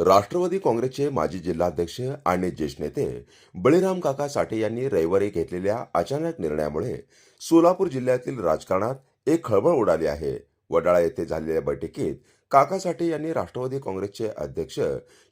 राष्ट्रवादी काँग्रेसचे माजी जिल्हाध्यक्ष आणि ज्येष्ठ नेते बळीराम काका साठे यांनी रविवारी घेतलेल्या अचानक निर्णयामुळे सोलापूर जिल्ह्यातील राजकारणात एक खळबळ उडाली आहे. वडाळा येथे झालेल्या बैठकीत काका साठे यांनी राष्ट्रवादी काँग्रेसचे अध्यक्ष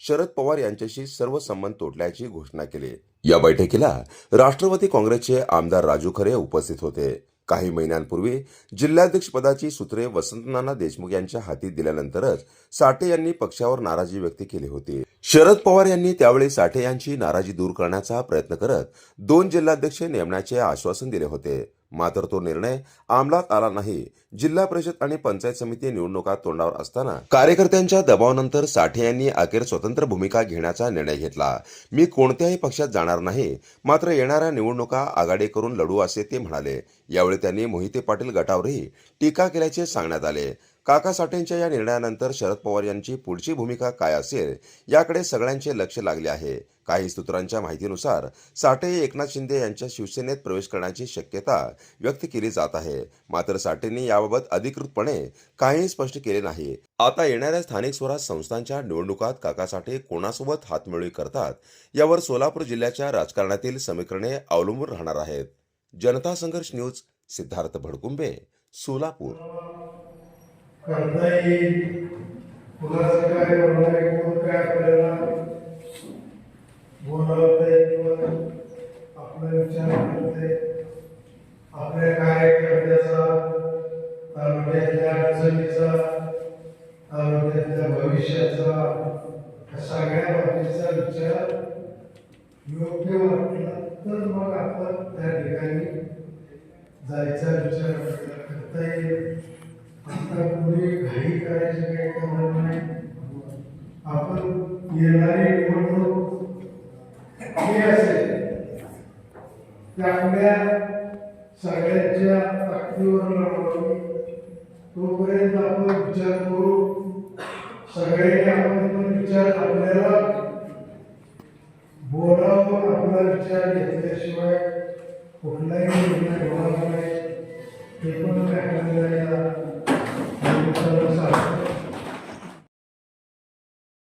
शरद पवार यांच्याशी सर्व संबंध तोडल्याची घोषणा केली. या बैठकीला राष्ट्रवादी काँग्रेसचे आमदार राजू खरे उपस्थित होते. काही महिन्यांपूर्वी जिल्हाध्यक्षपदाची सूत्रे वसंतनाना देशमुख यांच्या हाती दिल्यानंतरच साठे यांनी पक्षावर नाराजी व्यक्त केली होती. शरद पवार यांनी त्यावेळी साठे यांची नाराजी दूर करण्याचा प्रयत्न करत दोन जिल्हाध्यक्ष नेमण्याचे आश्वासन दिले होते. मात्र तो निर्णय अंमलात आला नाही. जिल्हा परिषद आणि पंचायत समिती निवडणुका तोंडावर असताना कार्यकर्त्यांच्या दबावानंतर साठे यांनी अखेर स्वतंत्र भूमिका घेण्याचा निर्णय घेतला. मी कोणत्याही पक्षात जाणार नाही मात्र येणाऱ्या निवडणुका आघाडी करून लढू असे ते म्हणाले. यावेळी त्यांनी मोहिते पाटील गटावरही टीका केल्याचे सांगण्यात आले. काका साठेंच्या या निर्णयानंतर शरद पवार यांची पुढची भूमिका काय असेल याकडे सगळ्यांचे लक्ष लागले आहे. काही सूत्रांच्या माहितीनुसार साठे एकनाथ शिंदे यांच्या शिवसेनेत प्रवेश करण्याची शक्यता व्यक्त केली जात आहे. मात्र साठेंनी याबाबत अधिकृतपणे काहीही स्पष्ट केले नाही. आता येणाऱ्या स्थानिक स्वराज संस्थांच्या निवडणुकात काका साठे कोणासोबत हातमिळवी करतात यावर सोलापूर जिल्ह्याच्या राजकारणातील समीकरणे अवलंबून राहणार आहेत. जनता संघर्ष न्यूज सिद्धार्थ भडकुंबे सोलापूर. करता येईल कुणाचं काय होणार आहे कोण काय आपल्याला बोलावतंय किंवा आपला विचार करते आपल्या कार्यकर्त्याचा तालुक्यातल्या अडचणीचा तालुक्यातल्या भविष्याचा सगळ्या बाबतीचा विचार योग्य वाटला तर मग आपण त्या ठिकाणी जायचा विचार करता येईल. आता पुढे घाई करायची काही कारण नाही. आपण येणारी निवडणूक ही असेल. त्यामुळे सगळ्यांच्या ताकदीवर लढवली तोपर्यंत आपण विचार करू. सगळ्यांनी आपण पण विचार आपल्याला बोलावं आपला विचार घेतल्याशिवाय कुठलाही निर्णय होणार नाही. ते पण काय आपल्याला